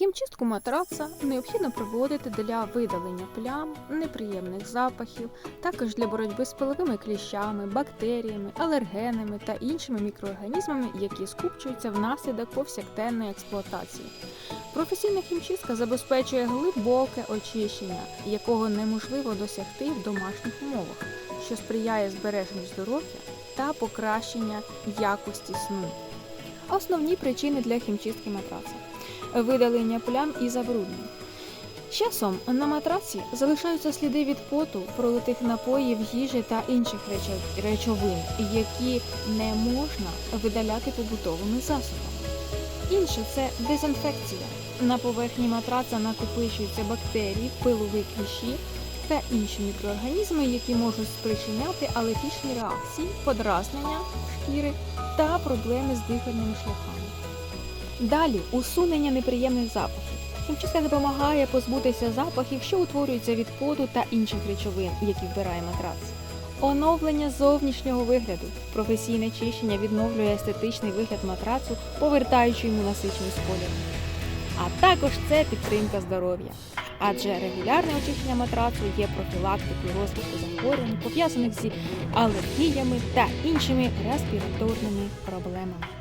Хімчистку матраца необхідно проводити для видалення плям, неприємних запахів, також для боротьби з пиловими кліщами, бактеріями, алергенами та іншими мікроорганізмами, які скупчуються внаслідок повсякденної експлуатації. Професійна хімчистка забезпечує глибоке очищення, якого неможливо досягти в домашніх умовах, що сприяє збереженню здоров'я та покращення якості сну. Основні причини для хімчистки матраца видалення плям і забруднень. З часом на матраці залишаються сліди від поту, пролитих напоїв, їжі та інших речовин, які не можна видаляти побутовими засобами. Інше це дезінфекція. На поверхні матраца накопичуються бактерії, пилові кліщі та інші мікроорганізми, які можуть спричиняти алергічні реакції, подразнення шкіри та проблеми з дихальними шляхами. Далі усунення неприємних запахів. Хімчистка допомагає позбутися запахів, що утворюються від поту та інших речовин, які вбирає матрац. Оновлення зовнішнього вигляду. Професійне чищення відновлює естетичний вигляд матрацу, повертаючи йому насиченість кольору. А також це підтримка здоров'я. Адже регулярне очищення матрацу є профілактикою розвитку захворювань, пов'язаних зі алергіями та іншими респіраторними проблемами.